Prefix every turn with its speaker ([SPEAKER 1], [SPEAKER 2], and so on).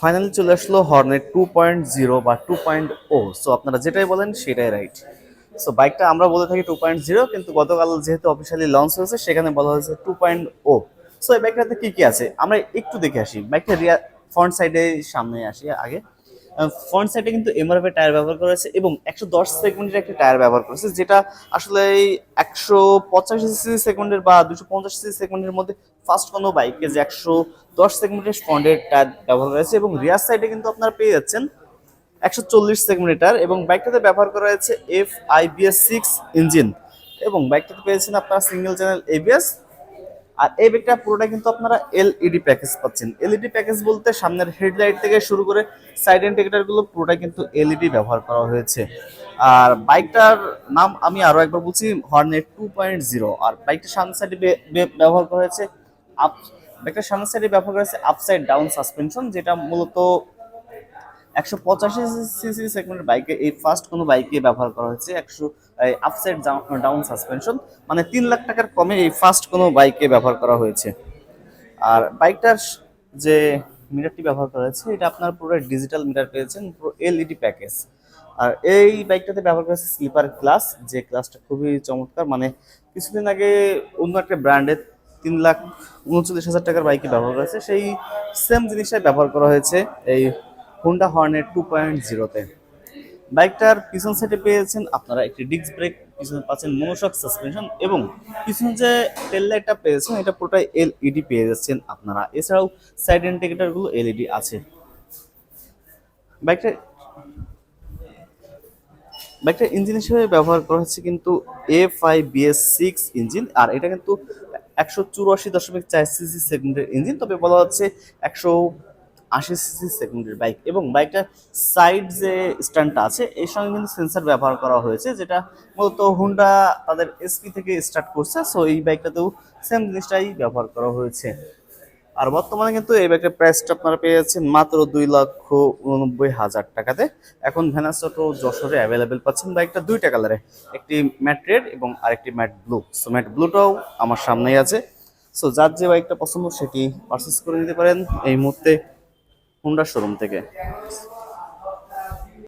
[SPEAKER 1] Finally চলে আসলো হর্নের টু পয়েন্ট জিরো বা টু পয়েন্ট ও সো আপনারা যেটাই বলেন সেটাই রাইট সো বাইকটা আমরা বলে থাকি টু পয়েন্ট জিরো কিন্তু গতকাল যেহেতু অফিসিয়ালি লঞ্চ হয়েছে, সেখানে বলা হয়েছে টু পয়েন্ট ও সো এই বাইকটাতে কী কী আছে? আমরা একটু দেখে আসি। বাইকটা রিয়া ফ্রন্ট সাইডে সামনে আসি আগে। ফ্রন্ট সাইডে কিন্তু এমআরএফ টায়ার ব্যবহার করা হয়েছে এবং একশো দশ সেকেন্ডের একটা টায়ার ব্যবহার করেছে যেটা আসলে একশো পঁচাশি সিসি বা দুশো পঞ্চাশ সেকেন্ডের মধ্যে ফার্স্ট কোনো বাইকে যে একশো দশ সেকেন্ডের ফ্রন্টের টায়ার ব্যবহার করা হয়েছে এবং রিয়ার সাইডে কিন্তু আপনারা পেয়ে যাচ্ছেন একশো চল্লিশ সেকেন্ডের এবং বাইকটাতে ব্যবহার করা হয়েছে এফ আইবিএস সিক্স ইঞ্জিন এবং বাইকটাতে পেয়েছেন আপনারা সিঙ্গেল চ্যানেল এবিএস আর এই বাইকটা পুরোটা কিন্তু আপনারা এলইডি প্যাকেজ পাচ্ছেন। এলইডি প্যাকেজ বলতে সামনের হেডলাইট থেকে শুরু করে সাইড ইন্ডিকেটারগুলো পুরোটা কিন্তু এলইডি ব্যবহার করা হয়েছে। আর বাইকটার নাম আমি আরও একবার বলছি হর্নেট টু পয়েন্ট জিরো আর বাইকটা সামনের সাইডে ব্যবহার করা হয়েছে আপ বাইকটার সামনের সাইডে ব্যবহার করা হয়েছে আপসাইড ডাউন সাসপেনশন যেটা মূলত একশো পঁচাশি সিসি সেগমেন্টের বাইকে এই ফার্স্ট কোনো বাইকে ব্যবহার করা হয়েছে, একশো আপসাইড ডাউন সাসপেনশন মানে তিন লাখ টাকার কমে এই ফার্স্ট কোনো বাইকে ব্যবহার করা হয়েছে। আর বাইকটার যে মিটারটি ব্যবহার করা হয়েছে, এটা আপনার পুরো ডিজিটাল মিটার পেয়েছেন, পুরো এলইডি প্যাকেজ আর এই বাইকটাতে ব্যবহার করা হয়েছে স্লিপার ক্লাস যে ক্লাসটা খুবই চমৎকার মানে কিছুদিন আগে অন্য একটা ব্র্যান্ডের তিন লাখ উনচল্লিশ হাজার টাকার বাইকে ব্যবহার করা হয়েছে, সেই সেম জিনিসটাই ব্যবহার করা হয়েছে, এই হোন্ডা হর্নের টু পয়েন্ট জিরোতে বাইকটার পিছন সাইডে পেয়েছেন আপনারা একটি ডিস্ক ব্রেক পিছনে পাচ্ছেন মনোশক সাসপেনশন এবং পিছনে যে টেল লাইটটা পেয়েছেন, এটা পুরোটাই এলইডি পেয়ে যাচ্ছেন আপনারা। এছাড়াও সাইড ইন্ডিকেটরগুলো এলইডি আছে। বাইকটা বাইকটা ইঞ্জিন হিসেবে ব্যবহার করা হচ্ছে কিন্তু F I BS six engine আর এটা কিন্তু একশো চুরাশি দশমিক চার সিসি সেকেন্ডের ইঞ্জিন তবে বলা হচ্ছে একশো আশি সিসি সেকেন্ডের বাইক এবং বাইকটার সাইড যে স্ট্যান্ডটা আছে, এর সঙ্গে কিন্তু সেন্সার ব্যবহার করা হয়েছে, যেটা মূলত হুন্ডা তাদের এসপি থেকে স্টার্ট করছে। সো এই বাইকটাতেও সেম জিনিসটাই ব্যবহার করা হয়েছে। আর বর্তমানে কিন্তু এই বাইকের প্রাইসটা আপনারা পেয়ে যাচ্ছেন মাত্র দুই লক্ষ উননব্বই হাজার টাকাতে। এখন ভ্যানাস অটো যশোরে অ্যাভেলেবেল পাচ্ছেন বাইকটা দুইটা কালারে একটি ম্যাট রেড এবং আরেকটি ম্যাট ব্লু সো ম্যাট ব্লুটাও আমার সামনেই আছে। সো যার যে বাইকটা পছন্দ সেটি পারচেস করে নিতে পারেন। এই মুহূর্তে হুন্ডা শোরুম থেকে।